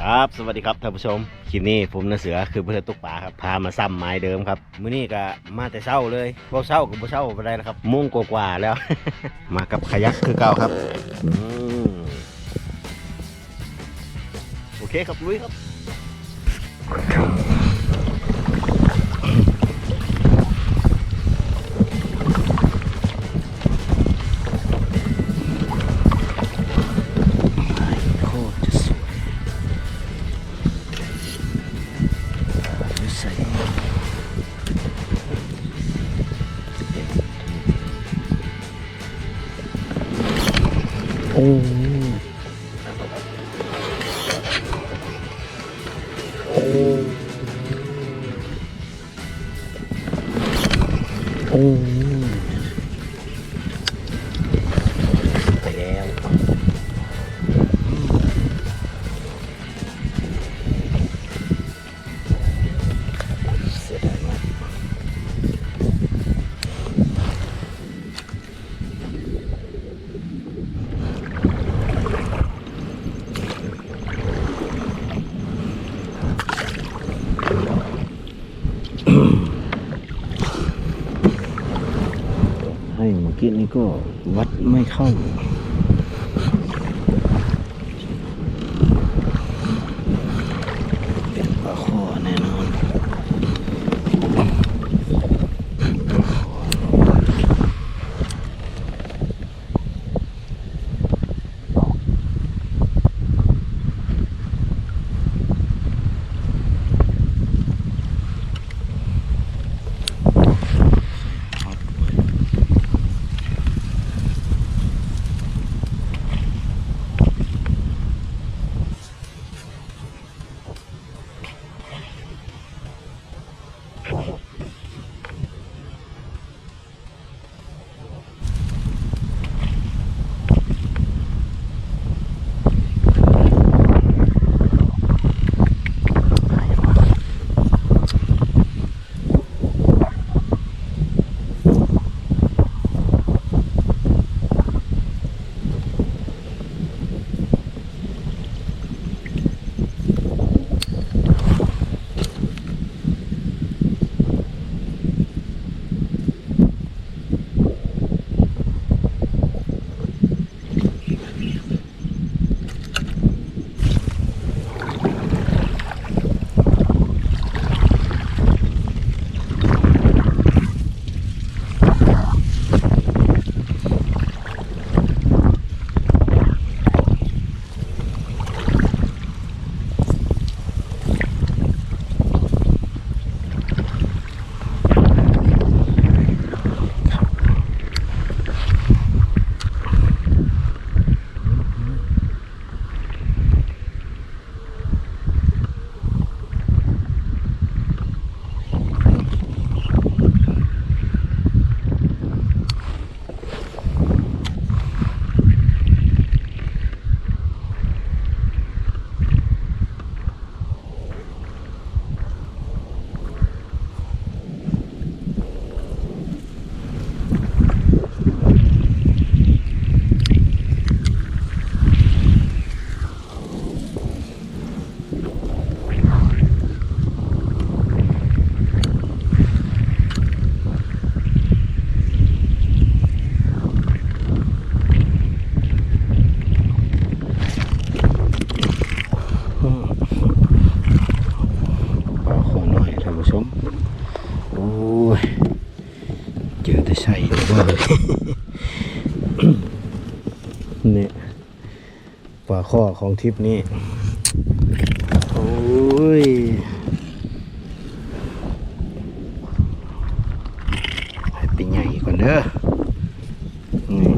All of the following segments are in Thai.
ครับ สวัสดีครับท่านผู้ชม คลิปนี้ผมนาเสือคือเพื่อนตุกป่าครับ พามาซ้ำไม้เดิมครับ มื้อนี้ก็มาแต่เช้าเลยบ่เช้ากับบ่เช้าไปได้นะครับมุ่งกว่าๆแล้ว มากับขยักคือเก่าครับอโอเคครับลุยครับ โกี้นี้ก็วัดไม่เข้า ข้อของทริปนี้ โอ้ยให้เป็นใหญ่ก่อนเด้อนี่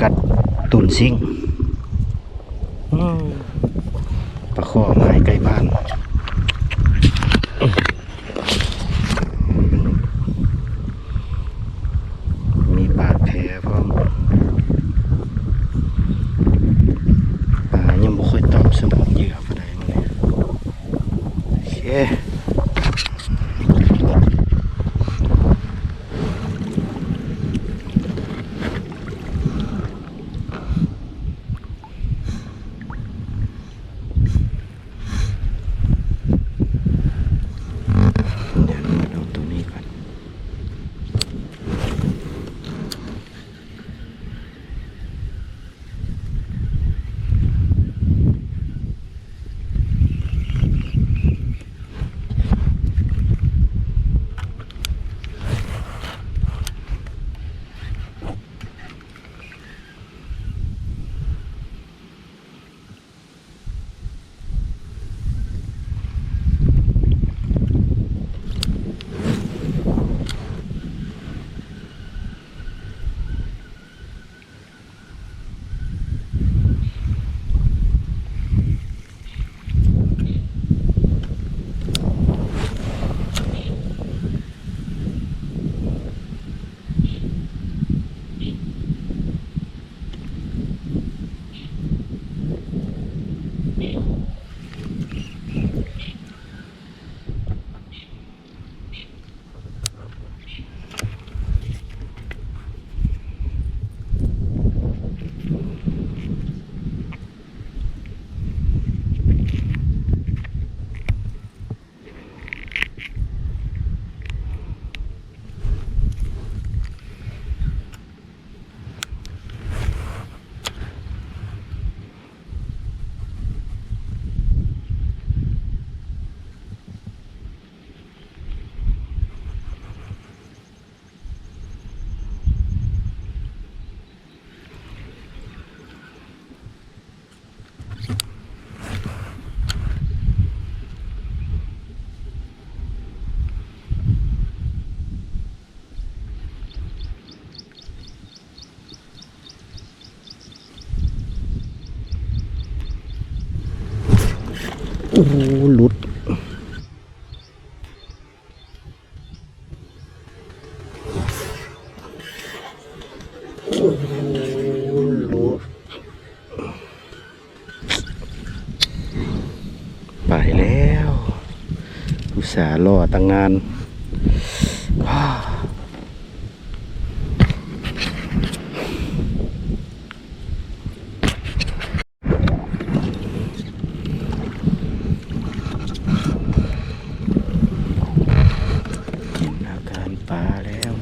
กัดตุนซิงปลาข้อไม้ไกล้บ้าน มีบาดแผลพร้อมปลายังบ่ค่อยตอบสมองเหยื่อปานใดมื้อนี้ โ need. โอ้โหลุดไปแล้วอุตส่าห์รอตั้งนานว้ากินอาการปลาแล้ว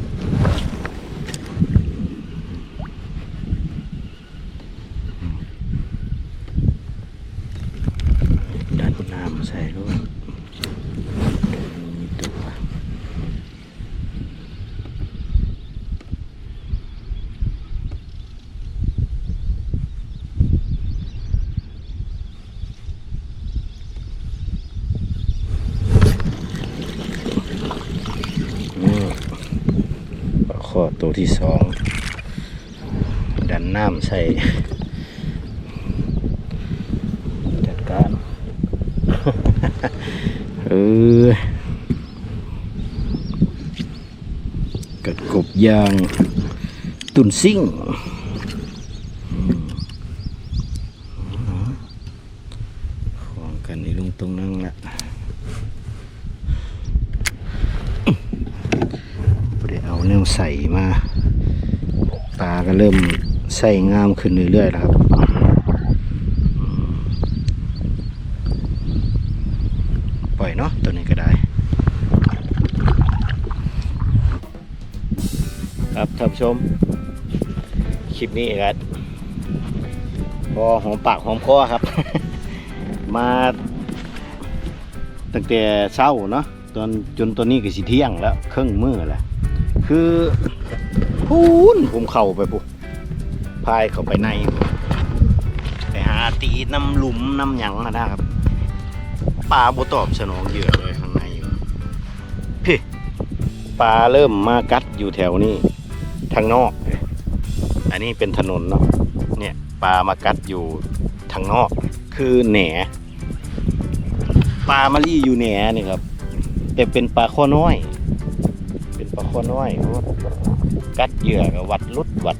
ดันน้ำใส่ด้วยมีตัว นี่ ก็ตัวที่สองดันน้ำใส่จัดการเออกัดกบยางตุนซิ่งอืมของกันในลุงตรงนั่งละบ่ได้เอาแนวใส่มา ปลา ก็เริ่มใส่งามขึ้นเรื่อยๆแล้วครับปล่อยเนาะตัวนี้ก็ได้ ครับท่านผู้ชม คลิปนี้ครับพอหอมปากหอมคอครับ มาตั้งแต่เช้าเนาะตอนจนตัวนี้ก็สิเที่ยงแล้ว ครึ่งมื้อแล้วคือ พูนผมเข้าไปปุ๊บพายเข้าไปใน ไปหาตีน้ำหลุมน้ำหยังมาได้ครับปลาบ่ตอบสนองเหยื่อเลยข้างในอยู่พี่ปลาเริ่มมากัดอยู่แถวนี้ทางนอก อันนี้เป็นถนนเนาะเนี่ยปลามากัดอยู่ทางนอก คือแหนปลามาลี่อยู่แหนนี่ครับแต่เป็นปลาข้อน้อย เป็นปลาข้อน้อย กัดเหยื่อกับวัดลุดวัด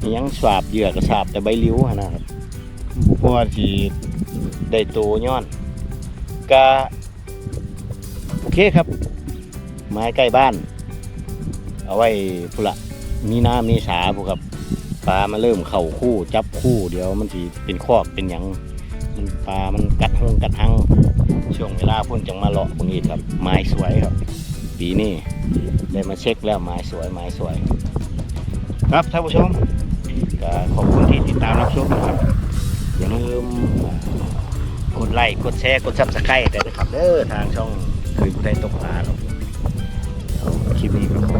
อิหยังสาบเหยื่อกับสาบแต่ใบลิ้วหั้นนะครับเพราะว่าที่ได้โตย้อนก็โอเคครับ ไม้ใกล้บ้าน เอาไว้พุละมีน้ำมีสาพวกครับปลามาเริ่มเข่าคู่จับคู่เดี๋ยวมันสิเป็นคอกเป็นหยังมันปลามันกัดหงกัดหังช่วงเวลาเพุ่นจังมาเลาะบางทีครับ ไม้สวยครับ ปีนี้ได้มาเช็คแล้วไม้สวยไม้สวย ครับท่านผู้ชมก็ขอบคุณที่ติดตามรับชมนะครับ อย่าลืมกดไลค์กดแชร์กดซับสไครต์ได้เลยครับเด้อทางช่องคือผู้ใดตกปลาครับเอาคลิปนี้ก็ขอ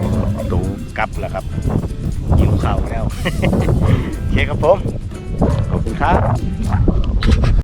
ตูกลับแล้วครับยิวเข่าแล้วโอเคครับผมขอบคุณครับ